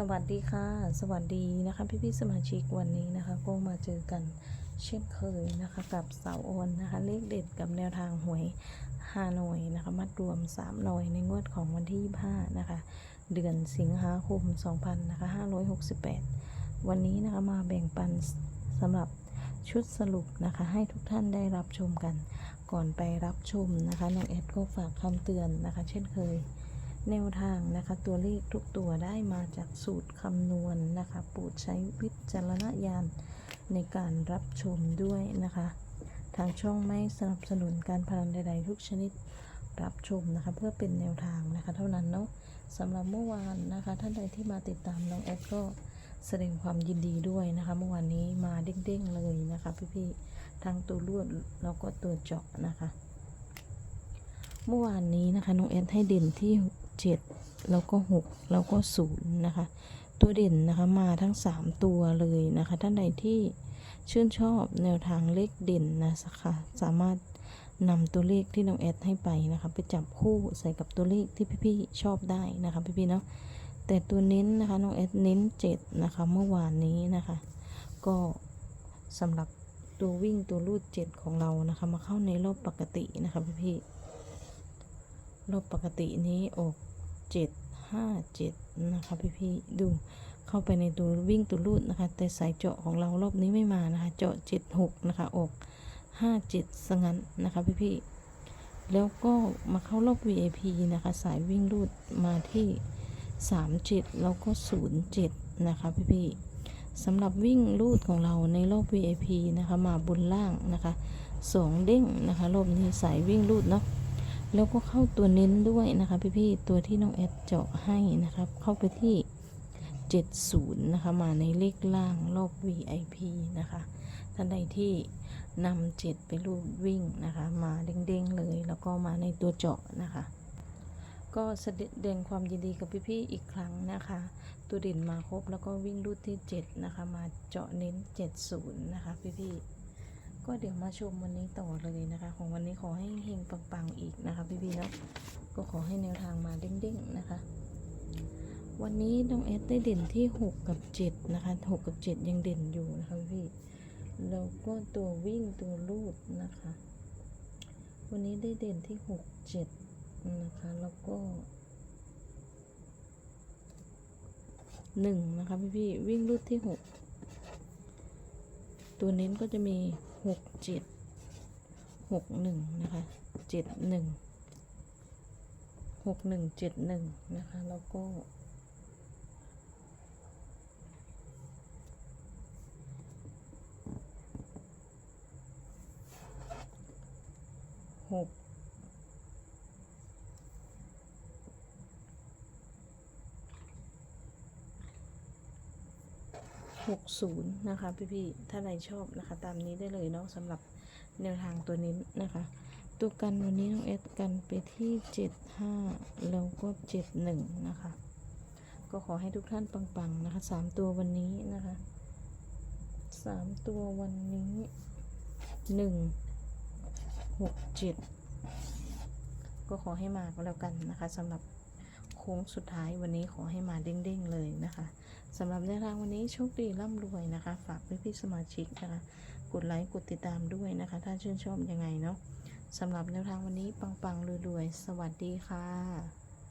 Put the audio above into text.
สวัสดีค่ะ สวัสดีนะคะพี่พี่ๆสมาชิกวันนี้นะคะก็มาเจอกันเช่นเคยนะคะ กับเสาวอนนะคะเลขเด็ดกับแนวทางหวยฮานอยนะคะมัดรวม3หน่อยในงวดของวันที่ 25 นะคะ เดือนสิงหาคม2000นะคะ568 วันนี้นะคะมาแบ่งปันสำหรับชุดสรุปนะคะ ให้ทุกท่านได้รับชมกัน ก่อนไปรับชมนะคะน้องแอดก็ฝากคำเตือนนะคะ เช่นเคย แนวทางนะคะตัวเลขทุกตัวได้มาจากสูตรคำนวณนะคะโปรดใช้วิจารณญาณในการรับชมด้วยนะคะ ทางช่องไม่สนับสนุนการพนันใด ๆ ทุกชนิดรับชมนะคะ เพื่อเป็นแนวทางนะคะ เท่านั้นเนาะสำหรับเมื่อวานนะคะ ท่านใดที่มาติดตามน้องแอดก็แสดงความยินดีด้วยนะคะเมื่อวานนี้มาเด้งๆเลยนะคะพี่ๆทั้งตัวลวดแล้วก็ตัวเจาะนะคะ เมื่อวานนี้นะคะน้องแอนให้เด่นที่ เจ็ดแล้วก็หกแล้วก็ศูนย์นะคะ ตัวเด่นนะคะมาทั้งสามตัวเลยนะคะ ท่านใดที่ชื่นชอบแนวทางเลขเด่นนะคะสามารถนำตัวเลขที่น้องแอดให้ไปนะคะ ไปจับคู่ใส่กับตัวเลขที่พี่ๆชอบได้นะคะพี่ๆเนาะแต่ตัวเน้นนะคะน้องแอดเน้นเจ็ดนะคะ เมื่อวานนี้นะคะ ก็สำหรับตัววิ่งตัวรูดเจ็ดของเรานะคะ มาเข้าในรอบปกตินะคะพี่ๆ รอบปกตินี้ออกเจ็ดห้าเจ็ดนะคะพี่พี่ๆดูเข้าไปในตัววิ่งตัวรูดนะคะ แต่สายเจาะของเรารอบนี้ไม่มานะคะ เจาะเจ็ดหกนะคะออกห้าเจ็ดสงันนะคะพี่พี่ๆแล้วก็มาเข้ารอบ VIP นะคะ สายวิ่งรูดมาที่สามเจ็ดแล้วก็ศูนย์เจ็ดนะคะพี่พี่ๆสำหรับวิ่งรูดของเราในรอบ VIP นะคะ มาบนล่างนะคะสองเด้งนะคะรอบนี้สายวิ่งรูดเนาะ แล้วก็เข้าตัวเน้นด้วยนะคะพี่ๆตัวที่น้องแอดเจาะให้นะครับ เข้าไปที่ 70 นะคะ มาในเลขล่างรอบ VIP นะคะท่านใดที่นำเจ็ดไปรูดวิ่งนะคะ มาเด้งๆเลย แล้วก็มาในตัวเจาะนะคะ ก็แสดงความยินดีกับพี่ๆอีกครั้งนะคะ ตัวเด่นมาครบแล้วก็วิ่งรูดที่ 7 นะคะ มาเจาะเน้น 70 นะคะพี่ๆ ก็เดี๋ยวมาชมวันนี้ต่อเลยนะคะ ของวันนี้ขอให้เฮงปังๆอีกนะคะ พี่ๆเนาะก็ขอให้แนวทางมาเด้งๆนะคะ วันนี้น้องเอสได้เด่นที่6กับ7นะคะ6กับ 7 ยังเด่นอยู่นะคะพี่แล้วก็ตัววิ่งตัวลูดนะคะ วันนี้ได้เด่นที่ 6 7นะคะแล้วก็1นะคะพี่ๆวิ่งลูดที่6ตัวเน้นก็จะมี หกเจ็ดหกหนึ่งนะคะเจ็ดหนึ่งหกหนึ่งเจ็ดหนึ่งนะคะ แล้วก็หก หกศูนย์นะคะพี่ๆถ้าใครชอบนะคะ ตามนี้ได้เลยเนาะสำหรับแนวทางตัวนี้นะคะ ตัวกันวันนี้น้องเอสกันไปที่เจ็ดห้าแล้วก็เจ็ดหนึ่งนะคะ ก็ขอให้ทุกท่านปังๆนะคะสามตัววันนี้นะคะสามตัววันนี้หนึ่งหกเจ็ดก็ขอให้มาก็แล้วกันนะคะสำหรับ ค้งสุดท้ายวันนี้ขอให้มาเด้งๆเลยนะคะสำหรับแนวทางวันนี้โชคดีร่ำรวยนะคะ ฝากพี่พี่ๆสมาชิกนะคะ กดไลค์กดติดตามด้วยนะคะ ถ้าชื่นชอบยังไงเนาะสำหรับแนวทางวันนี้ปังๆรวยๆ สวัสดีค่ะ